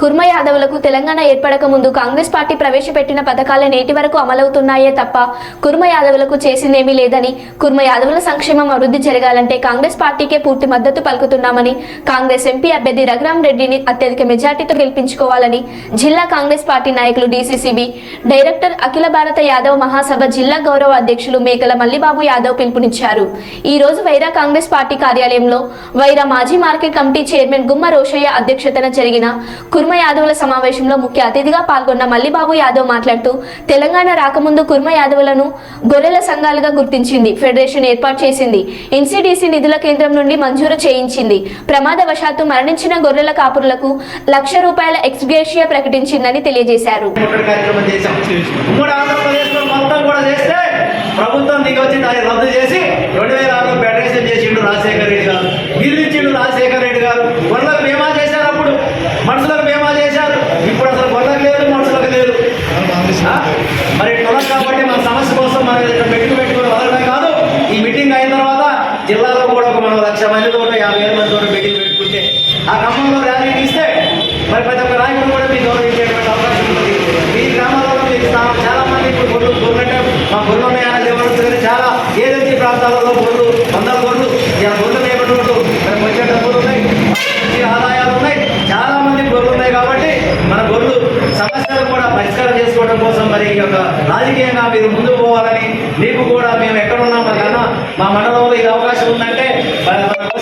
కుర్మ యాదవులకు తెలంగాణ ఏర్పడక ముందు కాంగ్రెస్ పార్టీ ప్రవేశపెట్టిన పథకాలే నేటి వరకు అమలవుతున్నాయే తప్ప కుర్మ యాదవులకు చేసిందేమీ లేదని కుర్మ యాదవుల సంక్షేమం అభివృద్ధి జరగాలంటే కాంగ్రెస్ పార్టీకే పూర్తి మద్దతు పలుకుతున్నామని కాంగ్రెస్ ఎంపీ అభ్యర్థి రఘురాం రెడ్డిని అత్యధిక మెజార్టీతో గెలిపించుకోవాలని జిల్లా కాంగ్రెస్ పార్టీ నాయకులు డీసీసీబీ డైరెక్టర్ అఖిల భారత యాదవ్ మహాసభ జిల్లా గౌరవ అధ్యక్షులు మేకల మల్లిబాబు యాదవ్ పిలుపునిచ్చారు. ఈ రోజు వైరా కాంగ్రెస్ పార్టీ కార్యాలయంలో వైరా మాజీ మార్కెట్ కమిటీ చైర్మన్ గుమ్మ రోషయ్య అధ్యక్షతన జరిగిన కుర్మ కుర్మ యాదవుల సమావేశంలో ముఖ్య అతిథిగా పాల్గొన్న మల్లిబాబు యాదవ్ మాట్లాడుతూ తెలంగాణ రాకముందు కుర్మ యాదవులను గొర్రెల సంఘాలుగా గుర్తించింది ఫెడరేషన్ ఏర్పాటు చేసింది ఎన్సీడీసీ నిధుల కేంద్రం నుండి మంజూరు చేయించింది. ప్రమాదవశాత్తు మరణించిన గొర్రెల కాపురులకు లక్ష రూపాయల ఎక్స్గ్రేషియా ప్రకటించిందని తెలియజేశారు. ప్రభుత్వం దిగొచ్చి దాన్ని రద్దు చేసి రెండు వేల ఆరులో ఫెడరేషన్ చేసిండు రాజశేఖర రెడ్డి గారు. గిరిచ్చిండు రాజశేఖర రెడ్డి గారు. గొర్రెలకు బీమా చేశారు అప్పుడు? మనసులో బీమా చేశారు ఇప్పుడు అసలు గొర్రెలకు లేదు మనుషులకు లేదు ఆ? మరి కులం కాబట్టి మన సమస్య కోసం మనం ఇక్కడ మీటింగ్ పెట్టుకుని వదలడం కాదు ఈ మీటింగ్ అయిన తర్వాత జిల్లాలో కూడా ఒక మనం లక్ష మందితో యాభై వేల మందితో మీటింగ్ పెట్టుకుంటే ఆ ఖమ్మంలో ర్యాలీ తీస్తే మరి ప్రతి ఒక్క నాయకుడు కూడా మీ గౌరవించేటువంటి అవకాశం ఉంది. మీ గ్రామాలలో మీకు చాలా మంది ఇప్పుడు గొర్రెలు గొర్రెలంటే మా గొర్రెలు ఉన్నాయని లేవడుతుంది చాలా ఏదైతే ప్రాంతాలలో గొర్రెలు వందల గొర్రెలు ఇలా గొర్రెలు లేకుండా మనకు వచ్చే డబ్బులు ఉన్నాయి మంచి ఆదాయాలు ఉన్నాయి చాలా మంది గొర్రెలు ఉన్నాయి కాబట్టి మన గొర్రెలు సమస్యలు కూడా పరిష్కారం చేసుకోవడం కోసం మరి ఈ యొక్క రాజకీయంగా మీరు ముందుకు పోవాలని మీకు కూడా మేము ఎక్కడ ఉన్నాం కన్నా మా మండలంలో ఇది అవకాశం ఉందంటే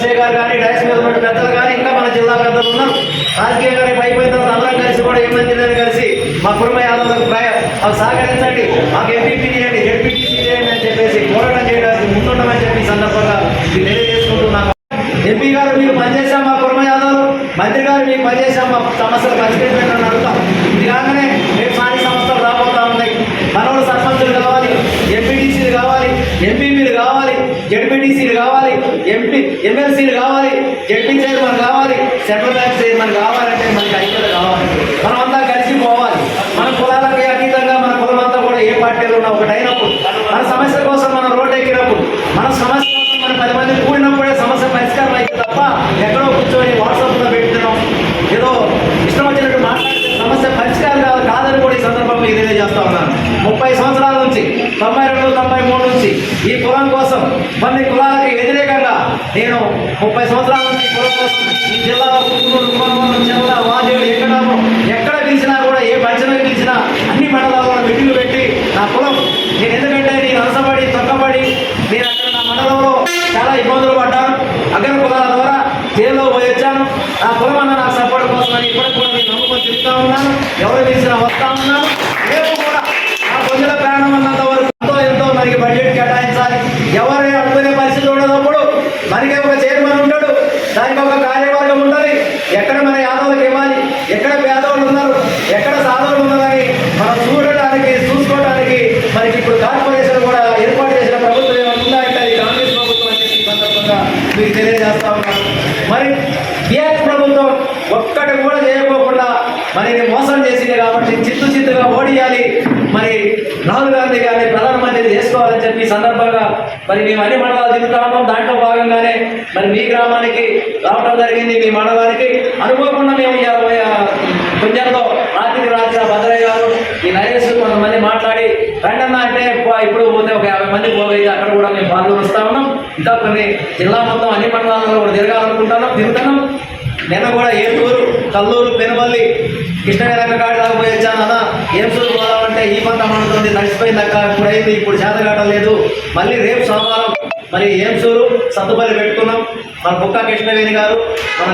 అక్షయ్ గారు కానీ డైస్ మీద ఉన్న పెద్దలు కానీ ఇంకా మన జిల్లా పెద్దలు ఉన్నారు రాజకీయ గారి అయిపోయిన తర్వాత అందరం కలిసి కూడా ఏమంది కలిసి మా కుటుంబ యాదవులకు ప్రయ మాకు సహకరించండి. మాకు ఎంపీపీ చేయండి ఎంపీటీసీ చేయండి అని చెప్పేసి పోరాటం చేయడానికి ముందుండమని చెప్పి సందర్భంగా తెలియజేసుకుంటున్నాను ఎంపీ గారు మీరు పనిచేశాం మా కుటుంబ యాదవ్ మంత్రి గారు మీకు పనిచేశాం మా సమస్యలు పరిష్కరించండి అడుగుతాం. ఇది కాగానే రేపు స్థానిక సంస్థలు రాబోతా ఉన్నాయి. మనోడు సర్పంచులు కావాలి ఎంపీటీసీలు కావాలి ఎంపీపీలు కావాలి. జడ్పీటీసీలు కావాలి ఎంపీ ఎమ్మెల్సీలు కావాలి జడ్పీ చైర్మన్ కావాలి సెంట్రల్ బ్యాంక్ చైర్మన్ కావాలంటే మనకి ఐక్యత కావాలి. మనం అంతా కలిసి పోవాలి. మన కులాలకి అతీతంగా మన కులం అంతా కూడా ఏ పార్టీలో ఉన్నా ఒకటైనప్పుడు మన సమస్య కోసం మనం రోడ్డు ఎక్కినప్పుడు మన సమస్య కోసం మనం పది మంది కూడినప్పుడే సమస్య పరిష్కారం అయితే తప్ప ఎక్కడో కూర్చొని వాట్సాప్లో పెట్టినాం ఏదో ఇష్టం వచ్చినట్టు మాట్లాడితే సమస్య పరిష్కారం కాదు కాదని కూడా ఈ సందర్భంలో మీకు తెలియజేస్తా ఉన్నాను. ముప్పై సంవత్సరాల నుంచి తొంభై ఈ కులం కోసం కొన్ని కులాలకి వ్యతిరేకంగా నేను ముప్పై సంవత్సరాల నుంచి పొలం కులం కోసం ఈ జిల్లాలో పుత్తూరు కుటుంబం చెల్ల వాద్యులు ఎక్కడాము ఎక్కడ పిలిచినా కూడా ఏ పంచన పిలిచినా అన్ని మండలాల్లో మీటింగ్లు పెట్టి నా కులం. నేను ఎందుకంటే నేను అలసపడి తొక్కబడి నేను అక్కడ నా మండలంలో చాలా ఇబ్బందులు పడ్డాను. అగ్ర కులాల ద్వారా జైల్లో పోయి వచ్చాను. నా కులం అన్న నా సపోర్ట్ కోసం అని ఇప్పటికి కూడా నేను నమ్ముకొని తిరుగుతా ఉన్నాను. ఎవరు పిలిచినా వస్తా ఉన్నాను. మనకి ఒక చైర్మన్ ఉంటాడు. దానికి ఒక కార్యవర్గం ఉంటుంది. ఎక్కడ మన యాదవులకు ఇవ్వాలి? ఎక్కడ పేదవాళ్ళు ఉన్నారు? ఎక్కడ సాధవులు ఉన్నారని మనం చూడటానికి చూసుకోవడానికి మనకి ఇప్పుడు కార్పొరేషన్ కూడా ఏర్పాటు చేసిన ప్రభుత్వం ఏమైనా ఉందా అంటే కాంగ్రెస్ ప్రభుత్వం అని చెప్పి సందర్భంగా మీకు తెలియజేస్తా ఉన్నాను మరి టీఆర్ఎస్ ప్రభుత్వం ఒక్కటి కూడా చేయకోకుండా మరి మోసం చేసింది కాబట్టి చిత్తు చిత్తుగా ఓడియాలి. మరి రాహుల్ గాంధీ గారిని ప్రధానమంత్రి చేసుకోవాలని చెప్పి సందర్భంగా మరి మేము అన్ని మండలాలు తిరుగుతా దాంట్లో భాగంగానే మరి మీ గ్రామానికి రావడం జరిగింది. మీ మండలానికి అనుకోకుండా మేము ఇరవై కొంచెంలో రాత్రికి రాత్రి భద్రయ్య గారు ఈ నరేష్ కొంతమంది మాట్లాడి రండన్న అంటే ఇప్పుడు పోతే ఒక యాభై మంది పోయి అక్కడ కూడా మేము పాల్గొని వస్తా ఉన్నాం. ఇంకా కొన్ని జిల్లా మొత్తం అన్ని మండలాల్లో కూడా తిరగాలనుకుంటున్నాం తిరుగుతున్నాం. నిన్న కూడా ఏలూరు కల్లూరు పెనుబల్లి కృష్ణగారి కాడి దాకా పోయి వచ్చాను అన్న ఏం చూసుకోవాలంటే ఈ పంట మండుతుంది నడిచిపోయింది అక్క ఇప్పుడు అయింది ఇప్పుడు మళ్ళీ రేపు సోమవారం మరి ఏం సూరు? సత్తుపల్లి పెట్టుకున్నాం. మన బుక్క కృష్ణవేణి గారు మన